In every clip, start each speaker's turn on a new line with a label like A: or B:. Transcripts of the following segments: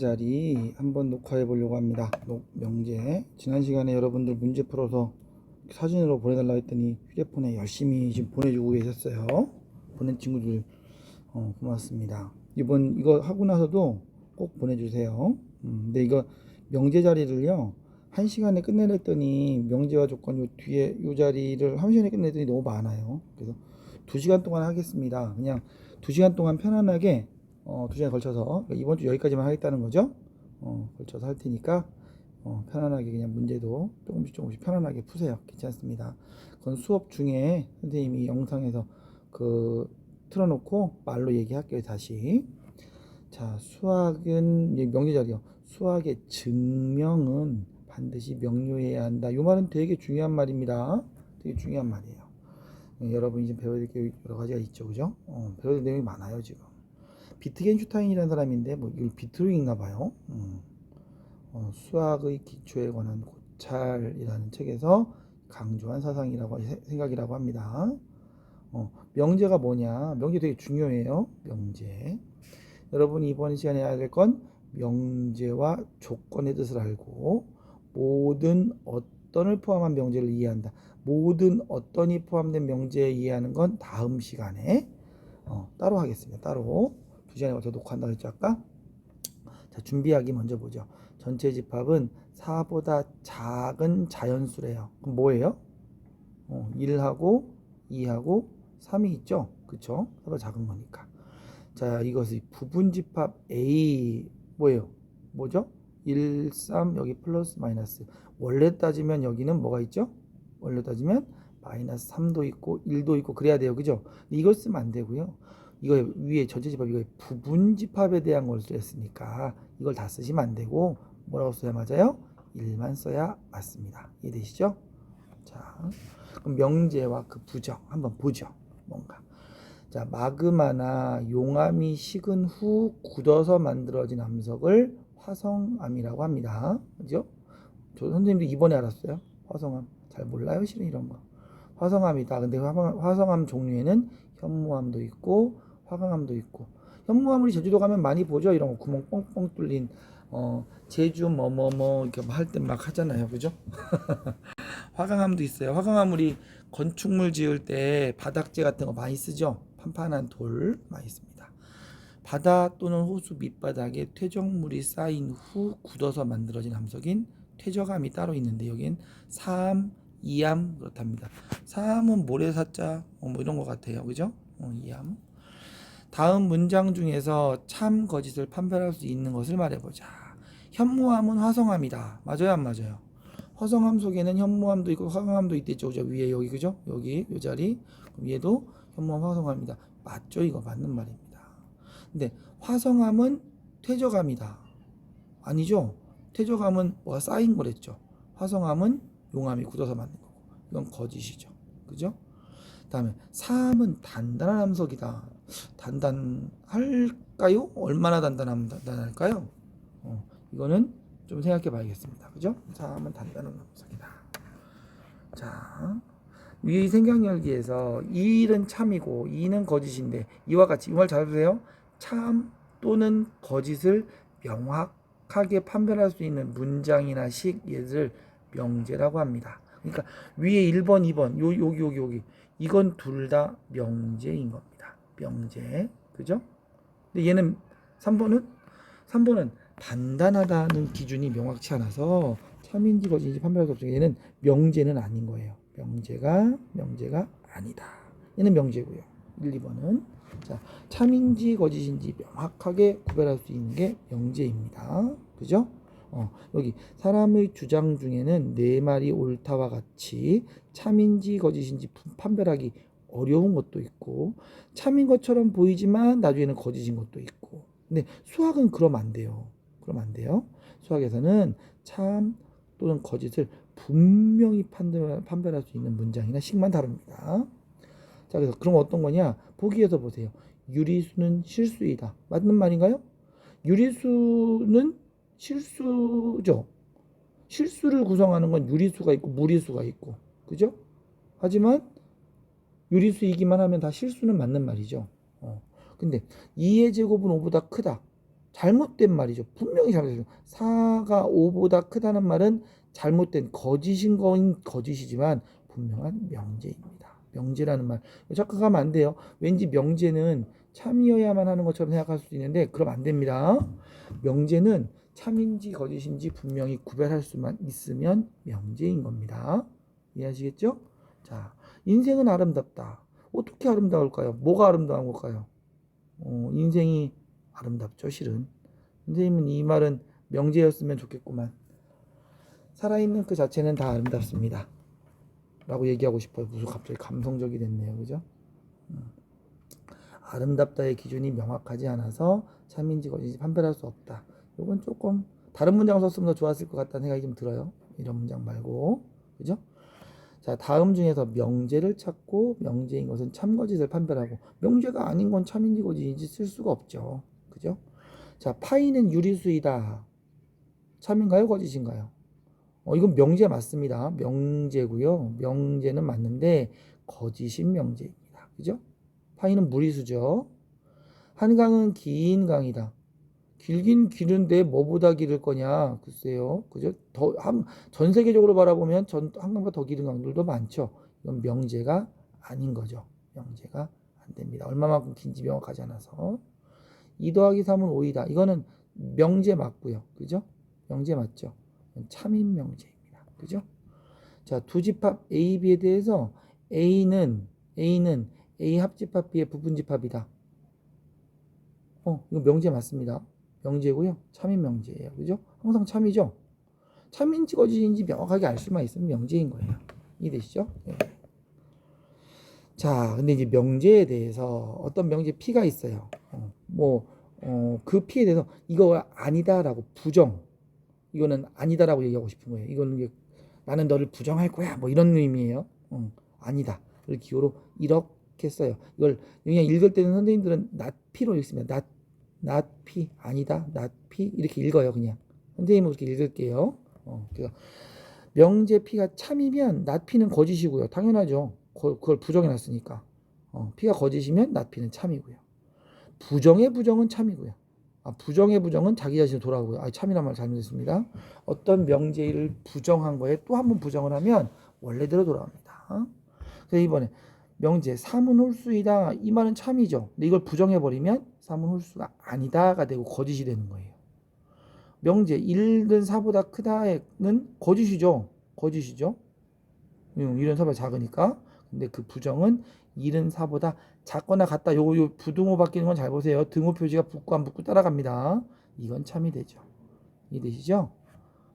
A: 자리 한번 녹화해 보려고 합니다. 녹- 명제. 지난 시간에 여러분들 문제 풀어서 사진으로 보내달라 했더니 휴대폰에 열심히 지금 보내주고 계셨어요. 보낸 친구들 어, 고맙습니다. 이번 이거 하고 나서도 꼭 보내주세요. 음, 근데 이거 명제 자리를요 한 시간에 끝내랬더니 명제와 조건 요 뒤에 요 자리를 한 시간에 끝내더니 너무 많아요. 그래서 두 시간 동안 하겠습니다. 그냥 두 시간 동안 편안하게 어, 두 시간에 걸쳐서 그러니까 이번 주 여기까지만 하겠다는 거죠. 어, 걸쳐서 할 테니까 어, 편안하게 그냥 문제도 조금씩 조금씩 편안하게 푸세요. 괜찮습니다. 그건 수업 중에 선생님이 영상에서 그 틀어놓고 말로 얘기할게요. 다시. 자, 수학은 이제 명제 자리요. 수학의 증명은 반드시 명료해야 한다. 이 말은 되게 중요한 말입니다. 되게 중요한 말이에요. 어, 여러분이 지금 배워야 될 게 여러 가지가 있죠, 그죠? 어, 배워야 될 내용이 많아요, 지금. 비트겐슈타인이라는 사람인데 뭐 이거 비트루인가 봐요. 음. 어, 수학의 기초에 관한 고찰이라는 책에서 강조한 사상이라고 해- 생각이라고 합니다. 어, 명제가 뭐냐? 명제 되게 중요해요. 명제. 여러분이 이번 시간에 해야 될 건 명제와 조건의 뜻을 알고 모든 어떤을 포함한 명제를 이해한다. 모든 어떤이 포함된 명제에 이해하는 건 다음 시간에 어, 따로 하겠습니다. 따로 두 시간에 걸쳐 녹화한다 그랬죠 아까? 자 준비하기 먼저 보죠. 전체 집합은 4보다 작은 자연수래요. 그럼 뭐예요? 어, 1하고 2하고 3이 있죠? 그쵸? 4보다 작은 거니까. 자 이것이 부분 집합 A 뭐예요? 뭐죠? 1, 3 여기 플러스 마이너스 원래 따지면 여기는 뭐가 있죠? 원래 따지면 마이너스 3도 있고 1도 있고 그래야 돼요. 그죠? 이걸 쓰면 안 되고요. 이거 위에 전체 집합 이거 부분 집합에 대한 걸 쓰였으니까 이걸 다 쓰시면 안 되고 뭐라고 써야 맞아요? 1만 써야 맞습니다. 이해되시죠? 자, 그럼 명제와 그 부정 한번 보죠. 뭔가. 자, 마그마나 용암이 식은 후 굳어서 만들어진 암석을 화성암이라고 합니다. 그죠? 저 선생님도 이번에 알았어요. 화성암. 잘 몰라요, 실은 이런 거. 화성암이다. 근데 화성- 화성암 종류에는 현무암도 있고 화강암도 있고 현무암 우리 제주도 가면 많이 보죠. 이런 거 구멍 뻥뻥 뚫린 어 제주 뭐 뭐 뭐 이렇게 할 때 막 하잖아요. 그죠? 화강암도 있어요. 화강암 우리 건축물 지을 때 바닥재 같은 거 많이 쓰죠. 판판한 돌 많이 씁니다. 바다 또는 호수 밑바닥에 퇴적물이 쌓인 후 굳어서 만들어진 암석인 퇴적암이 따로 있는데 여긴 사암, 이암 그렇답니다. 사암은 모래사자 어, 뭐 이런 것 같아요. 그죠? 어, 이암. 다음 문장 중에서 참 거짓을 판별할 수 있는 것을 말해보자. 현무암은 화성암이다. 맞아요, 안 맞아요? 화성암 속에는 현무암도 있고 화강암도 있겠죠, 그죠? 위에 여기 그죠? 여기 요 자리 얘도 현무암 화성암이다. 맞죠? 이거 맞는 말입니다. 근데 화성암은 퇴적암이다. 아니죠? 퇴적암은 뭐가 쌓인 거랬죠. 화성암은 용암이 굳어서 만든 거고 이건 거짓이죠. 그죠? 그다음에 사암은 단단한 암석이다. 단단할까요? 얼마나 단단할까요? 어, 이거는 좀 생각해 봐야겠습니다. 그죠? 사암은 단단한 암석이다. 자, 위 생각열기에서 이 일은 참이고 이는 거짓인데 이와 같이 이 말 잘 보세요. 참 또는 거짓을 명확하게 판별할 수 있는 문장이나 식 얘를 명제라고 합니다. 그러니까 위에 1번, 2번, 요 여기 여기 여기 이건 둘 다 명제인 겁니다. 명제. 그죠? 근데 얘는 3번은 3번은 단단하다는 기준이 명확치 않아서 참인지 거짓인지 판별할 수 없죠. 얘는 명제는 아닌 거예요. 명제가 명제가 아니다. 얘는 명제고요. 1, 2번은 자, 참인지 거짓인지 명확하게 구별할 수 있는 게 명제입니다. 그죠? 어, 여기 사람의 주장 중에는 네 말이 옳다와 같이 참인지 거짓인지 판별하기 어려운 것도 있고 참인 것처럼 보이지만 나중에는 거짓인 것도 있고 근데 수학은 그러면 안 돼요. 그러면 안 돼요. 수학에서는 참 또는 거짓을 분명히 판별, 판별할 수 있는 문장이나 식만 다릅니다. 자, 그래서 그럼 어떤 거냐? 보기에서 보세요. 유리수는 실수이다. 맞는 말인가요? 유리수는 실수죠. 실수를 구성하는 건 유리수가 있고 무리수가 있고, 그죠? 하지만 유리수이기만 하면 다 실수는 맞는 말이죠. 어. 근데 2의 제곱은 5보다 크다. 잘못된 말이죠. 분명히 잘못된 4가 5보다 크다는 말은 잘못된 거짓인 건 거짓이지만 분명한 명제입니다. 명제라는 말 착각하면 안 돼요. 왠지 명제는 참이어야만 하는 것처럼 생각할 수도 있는데 그럼 안 됩니다. 명제는 참인지 거짓인지 분명히 구별할 수만 있으면 명제인 겁니다. 이해하시겠죠? 자, 인생은 아름답다. 어떻게 아름다울까요? 뭐가 아름다운 걸까요? 어, 인생이 아름답죠, 실은. 선생님은 이 말은 명제였으면 좋겠구만. 살아있는 그 자체는 다 아름답습니다. 라고 얘기하고 싶어요. 무슨 갑자기 감성적이 됐네요. 그죠? 음. 아름답다의 기준이 명확하지 않아서 참인지 거짓인지 판별할 수 없다. 이건 조금 다른 문장을 썼으면 더 좋았을 것 같다는 생각이 좀 들어요. 이런 문장 말고. 그죠? 자, 다음 중에서 명제를 찾고 명제인 것은 참거짓을 판별하고 명제가 아닌 건 참인지 거짓인지 쓸 수가 없죠. 그죠? 자, 파이는 유리수이다. 참인가요? 거짓인가요? 어, 이건 명제 맞습니다. 명제고요. 명제는 맞는데 거짓인 명제입니다. 그죠? 파이는 무리수죠. 한강은 긴 강이다. 길긴 길은데 뭐보다 길을 거냐? 글쎄요. 그죠? 더, 한, 전 세계적으로 바라보면 전, 한강보다 더 길은 강들도 많죠. 이건 명제가 아닌 거죠. 명제가 안 됩니다. 얼마만큼 긴지 명확하지 않아서. 2 더하기 3은 5이다. 이거는 명제 맞고요. 그죠? 명제 맞죠? 참인 명제입니다. 그죠? 자, 두 집합 A, B에 대해서 A는 A는 A 합집합 B의 부분집합이다. 어, 이거 명제 맞습니다. 명제고요. 참인 명제예요. 그죠? 항상 참이죠? 참인지 거짓인지 명확하게 알 수만 있으면 명제인 거예요. 이해되시죠? 예. 자, 근데 이제 명제에 대해서 어떤 명제 P가 있어요. 어, 뭐, 어, 그 P에 대해서 이거 아니다라고 부정. 이거는 아니다라고 얘기하고 싶은 거예요. 이거는 나는 너를 부정할 거야. 뭐 이런 의미예요. 어, 아니다. 를 기호로 이렇게 써요. 이걸 그냥 읽을 때는 선생님들은 P로 읽습니다. not, P 아니다. P 이렇게 읽어요. 그냥 선생님은 그렇게 읽을게요. 어, 그래서 명제 P가 참이면 P는 거짓이고요. 당연하죠. 거- 그걸 부정해놨으니까. 어, P가 거짓이면 P는 참이고요. 부정의 부정은 참이고요. 아, 부정의 부정은 자기 자신을 돌아오고요. 아, 참이란 말 잘못했습니다. 어떤 명제를 부정한 거에 또 한 번 부정을 하면 원래대로 돌아옵니다. 그래서 이번에 명제 3은 홀수이다. 이 말은 참이죠. 근데 이걸 부정해버리면 3은 홀수가 아니다가 되고 거짓이 되는 거예요. 명제 1은 4보다 크다는 거짓이죠. 거짓이죠. 음, 1은 4보다 작으니까. 근데 그 부정은 1은 4보다 작거나 같다. 요거 요 부등호 바뀌는 건 잘 보세요. 등호 표시가 붙고 안 붙고 따라갑니다. 이건 참이 되죠. 이해되시죠?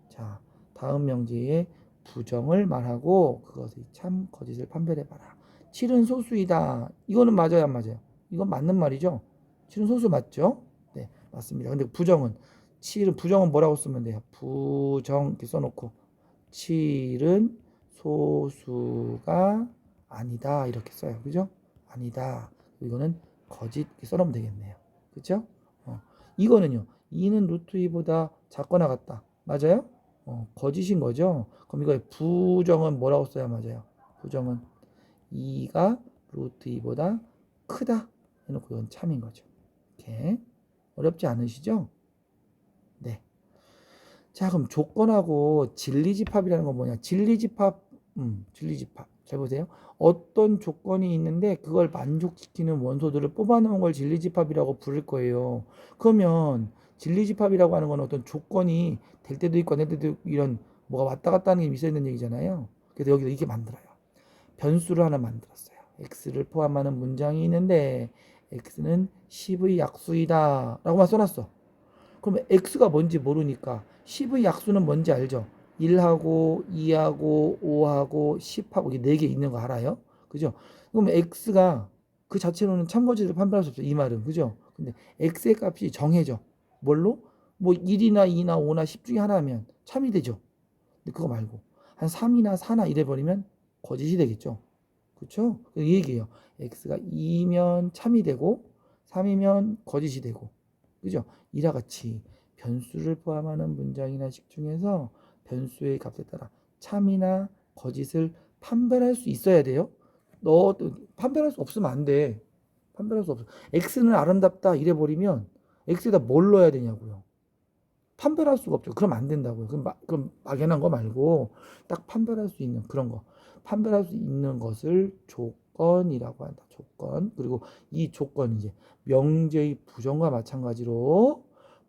A: 자, 다음 명제의 부정을 말하고 그것의 참 거짓을 판별해 봐라. 7은 소수이다. 이거는 맞아요, 안 맞아요? 이건 맞는 말이죠. 7은 소수 맞죠? 네, 맞습니다. 근데 부정은 7은 부정은 뭐라고 쓰면 돼요? 부정 이렇게 써놓고 7은 소수가 아니다 이렇게 써요. 그죠? 아니다. 이거는 거짓 이렇게 써놓으면 되겠네요. 그죠? 어. 이거는요. 2는 루트 2보다 작거나 같다. 맞아요? 어, 거짓인 거죠. 그럼 이거 부정은 뭐라고 써야 맞아요? 부정은 2가 루트 2보다 크다 해놓고 이건 참인 거죠. 이렇게 어렵지 않으시죠? 네. 자 그럼 조건하고 진리집합이라는 건 뭐냐? 진리집합, 음, 진리집합. 잘 보세요. 어떤 조건이 있는데 그걸 만족시키는 원소들을 뽑아놓은 걸 진리집합이라고 부를 거예요. 그러면 진리집합이라고 하는 건 어떤 조건이 될 때도 있고 안 될 때도 있고 이런 뭐가 왔다 갔다 하는 게 있어야 되는 얘기잖아요. 그래서 여기서 이렇게 만들어요. 변수를 하나 만들었어요. x를 포함하는 문장이 있는데 x는 10의 약수이다 라고만 써놨어. 그러면 x가 뭔지 모르니까 10의 약수는 뭔지 알죠? 1하고 2하고 5하고 10하고 이게 4개 있는 거 알아요? 그죠? 그럼 x가 그 자체로는 참거짓을 판별할 수 없어요. 이 말은. 그죠? 근데 x의 값이 정해져. 뭘로? 뭐 1이나 2나 5나 10 중에 하나면 참이 되죠. 근데 그거 말고 한 3이나 4나 이래 버리면 거짓이 되겠죠. 그렇죠? 이 얘기예요. X가 2면 참이 되고 3이면 거짓이 되고. 그죠? 이와 같이 변수를 포함하는 문장이나 식 중에서 변수의 값에 따라 참이나 거짓을 판별할 수 있어야 돼요. 너 판별할 수 없으면 안 돼. 판별할 수 없어. x는 아름답다 이래 버리면 x에다 뭘 넣어야 되냐고요. 판별할 수가 없죠. 그럼 안 된다고요. 그럼, 막, 그럼 막연한 거 말고 딱 판별할 수 있는 그런 거. 판별할 수 있는 것을 조 건이라고 한다. 조건. 그리고 이 조건 이제 명제의 부정과 마찬가지로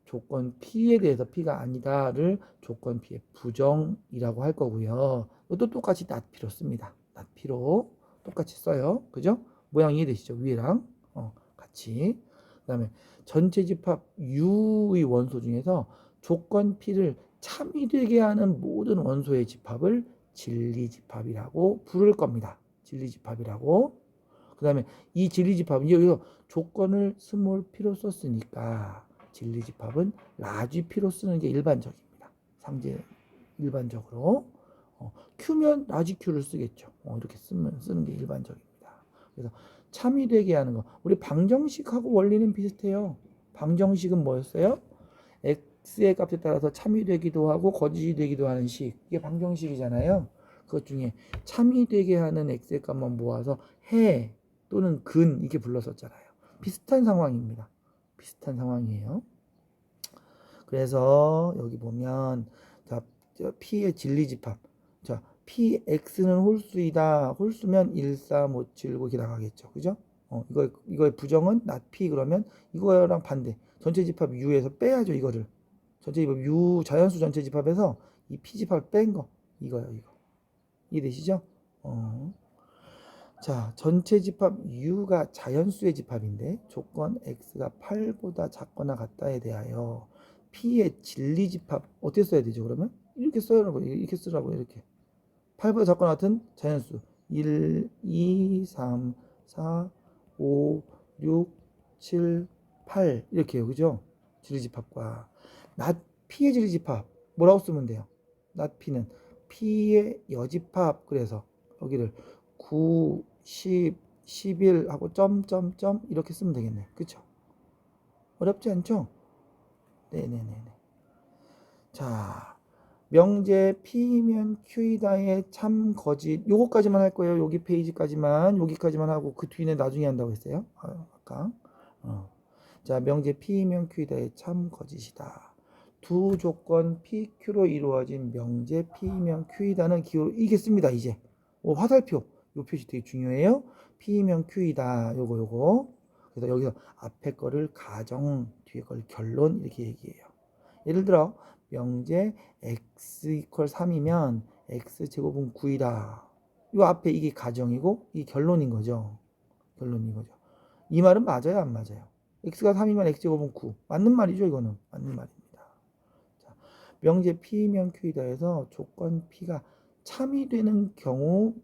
A: 조건 P에 대해서 P가 아니다를 조건 P의 부정이라고 할 거고요. 이것도 똑같이 P로 씁니다. P로 똑같이 써요. 그죠? 모양 이해되시죠? 위에랑 어, 같이. 그 다음에 전체 집합 U의 원소 중에서 조건 P를 참이 되게 하는 모든 원소의 집합을 진리 집합이라고 부를 겁니다. 진리집합이라고. 그 다음에 이 진리집합은 여기서 조건을 스몰 P로 썼으니까 진리집합은 라지 P로 쓰는 게 일반적입니다. 상제 일반적으로. 어, Q면 라지 Q를 쓰겠죠. 어, 이렇게 쓰면 쓰는 게 일반적입니다. 그래서 참이 되게 하는 거. 우리 방정식하고 원리는 비슷해요. 방정식은 뭐였어요? x의 값에 따라서 참이 되기도 하고 거짓이 되기도 하는 식. 이게 방정식이잖아요. 그것 중에 참이 되게 하는 x의 값만 모아서 해 또는 근 이렇게 불렀었잖아요. 비슷한 상황입니다. 비슷한 상황이에요. 그래서 여기 보면 자저 p의 진리 집합. 자 px는 홀수이다. 홀수면 1, 3, 5, 7, 9 이렇게 나가겠죠. 그죠? 어, 이거 이거의 부정은 not p 그러면 이거랑 반대. 전체 집합 u에서 빼야죠, 이거를. 전체 집합 u 자연수 전체 집합에서 이 p 집합을 뺀 거. 이거요, 이거. 이해되시죠? 어. 자, 전체 집합 u가 자연수의 집합인데 조건 x가 8보다 작거나 같다에 대하여 p의 진리 집합 어떻게 써야 되죠? 그러면 이렇게 써라고 이렇게 쓰라고 이렇게 8보다 작거나 같은 자연수 1, 2, 3, 4, 5, 6, 7, 8 이렇게요. 그죠? 진리 집합과 not p의 진리 집합 뭐라고 쓰면 돼요? not p는 p의 여집합 그래서 여기를 9, 10, 11 하고 점점점 이렇게 쓰면 되겠네. 그쵸? 어렵지 않죠? 네네네네. 자, 명제 P면 Q이다의 참 거짓 요거까지만 할 거예요. 여기 페이지까지만 여기까지만 하고 그 뒤는 나중에 한다고 했어요. 아, 아까. 어. 자, 명제 P면 Q이다의 참 거짓이다. 두 조건 PQ로 이루어진 명제 P면 Q이다는 기호로 이겠습니다. 이제 오, 화살표 요 표시 되게 중요해요. P면 Q이다. 요거 요거. 그래서 여기서 앞에 거를 가정, 뒤에 걸 결론 이렇게 얘기해요. 예를 들어 명제 x 이퀄 3이면 x 제곱은 9이다. 요 앞에 이게 가정이고 이게 결론인 거죠. 결론인 거죠. 이 말은 맞아요, 안 맞아요? x가 3이면 x 제곱은 9. 맞는 말이죠, 이거는. 맞는 말입니다. 자, 명제 p면 q이다에서 조건 p가 참이 되는 경우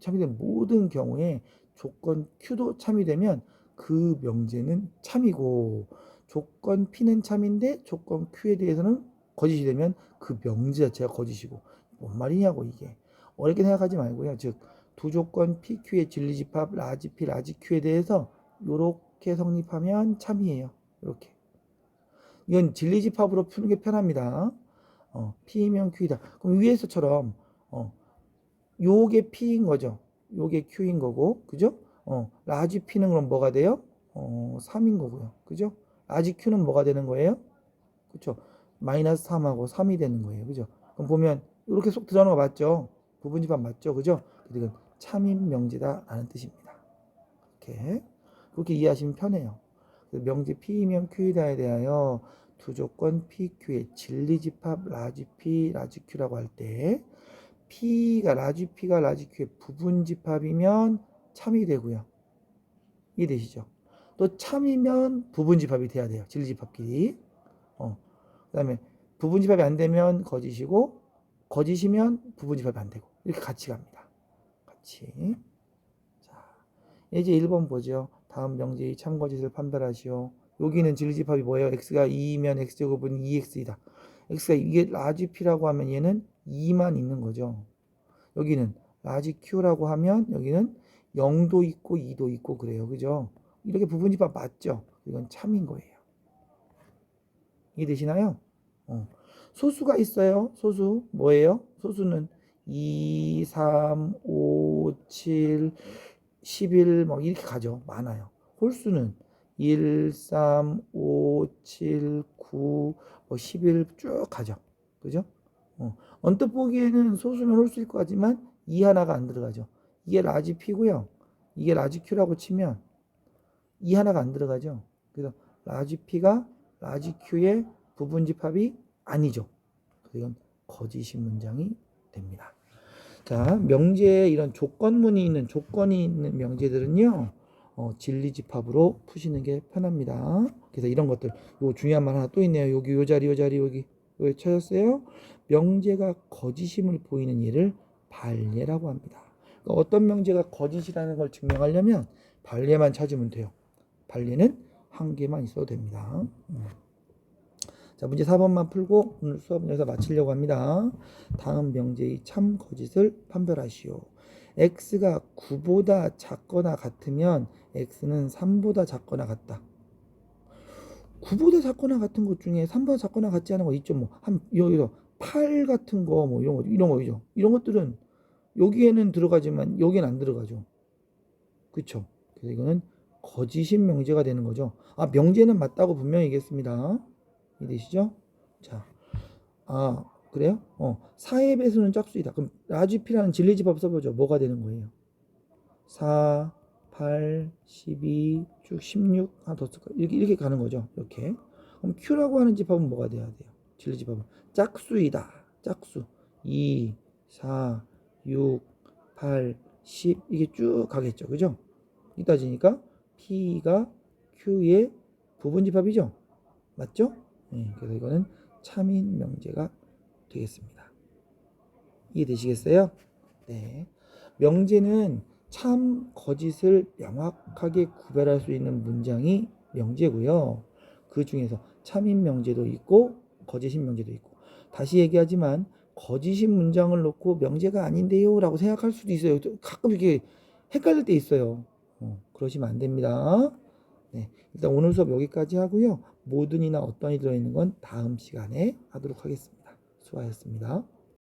A: 참이 된 모든 경우에 조건 q도 참이 되면 그 명제는 참이고 조건 p는 참인데 조건 q에 대해서는 거짓이 되면 그 명제 자체가 거짓이고 뭔 말이냐고 이게 어렵게 생각하지 말고요. 즉 두 조건 PQ의 진리집합 라지 P 라지 Q에 대해서 이렇게 성립하면 참이에요. 이렇게 이건 진리집합으로 푸는 게 편합니다. 어, P면 Q이다. 그럼 위에서처럼 어, 요게 P인 거죠. 요게 Q인 거고 그죠? 어, 라지 P는 그럼 뭐가 돼요? 어, 3인 거고요. 그죠? 라지 Q는 뭐가 되는 거예요? 그쵸? 마이너스 3하고 3이 되는 거예요. 그죠? 그럼 보면 이렇게 쏙 들어가는 거 맞죠? 부분집합 맞죠? 그죠? 이건 참인 명제다 라는 뜻입니다. 이렇게 그렇게 이해하시면 편해요. 명제 P이면 Q이다에 대하여 두 조건 PQ의 진리집합 라지 P, 라지 Q라고 할 때 P가 라지 P가 라지 Q의 부분집합이면 참이 되고요. 이해되시죠? 또 참이면 부분집합이 돼야 돼요. 진리집합끼리. 어. 그 다음에 부분집합이 안 되면 거짓이고 거짓이면 부분집합이 안 되고 이렇게 같이 갑니다. 같이. 자, 이제 1번 보죠. 다음 명제의 참거짓을 판별하시오. 여기는 진리집합이 뭐예요? x가 2면 x제곱은 2x이다. x가 이게 라지 p라고 하면 얘는 2만 있는 거죠. 여기는 라지 q라고 하면 여기는 0도 있고 2도 있고 그래요. 그죠? 이렇게 부분집합 맞죠? 이건 참인 거예요. 이해되시나요? 어. 소수가 있어요. 소수 뭐예요? 소수는 2, 3, 5, 7, 11, 막 이렇게 가죠. 많아요. 홀수는 1, 3, 5, 7, 9, 뭐 11 쭉 가죠. 그죠? 어. 언뜻 보기에는 소수면 홀수일 것 같지만 이 하나가 안 들어가죠. 이게 라지 P고요. 이게 라지 Q라고 치면 이 하나가 안 들어가죠. 그래서 라지 P가 라지 Q의 부분 집합이 아니죠. 이건 거짓인 문장이 됩니다. 자, 명제에 이런 조건문이 있는 조건이 있는 명제들은요. 어, 진리 집합으로 푸시는 게 편합니다. 그래서 이런 것들 요 중요한 말 하나 또 있네요. 여기 요 자리 요 자리 여기 왜 찾았어요? 명제가 거짓임을 보이는 예를 발예라고 합니다. 그러니까 어떤 명제가 거짓이라는 걸 증명하려면 발예만 찾으면 돼요. 발예는 한 개만 있어도 됩니다. 음. 자, 문제 4번만 풀고 오늘 수업은 여기서 마치려고 합니다. 다음 명제의 참 거짓을 판별하시오. X가 9보다 작거나 같으면 x는 3보다 작거나 같다. 9보다 작거나 같은 것 중에 3보다 작거나 같지 않은 거 있죠. 뭐, 한, 여기서 8 같은 거, 뭐, 이런 거, 이런 거죠. 이런 것들은 여기에는 들어가지만 여기는 안 들어가죠. 그쵸? 그래서 이거는 거짓인 명제가 되는 거죠. 아, 명제는 맞다고 분명히 얘기했습니다. 이해되시죠? 자, 아, 그래요? 어, 4의 배수는 짝수이다. 그럼 라지피라는 진리집합 써보죠. 뭐가 되는 거예요? 4, 8, 12, 쭉 16, 하나 더 쓸까? 이렇게, 이렇게 가는 거죠. 이렇게. 그럼 Q라고 하는 집합은 뭐가 돼야 돼요? 진리집합은. 짝수이다. 짝수. 2, 4, 6, 8, 10. 이게 쭉 가겠죠. 그죠? 이 따지니까 P가 Q의 부분 집합이죠. 맞죠? 네, 그래서 이거는 참인 명제가 되겠습니다. 이해되시겠어요? 네. 명제는 참 거짓을 명확하게 구별할 수 있는 문장이 명제고요. 그 중에서 참인 명제도 있고 거짓인 명제도 있고 다시 얘기하지만 거짓인 문장을 놓고 명제가 아닌데요 라고 생각할 수도 있어요. 가끔 이게 헷갈릴 때 있어요. 어, 그러시면 안 됩니다. 네, 일단 오늘 수업 여기까지 하고요. 모든이나 어떤이 들어있는 건 다음 시간에 하도록 하겠습니다. 수고하셨습니다.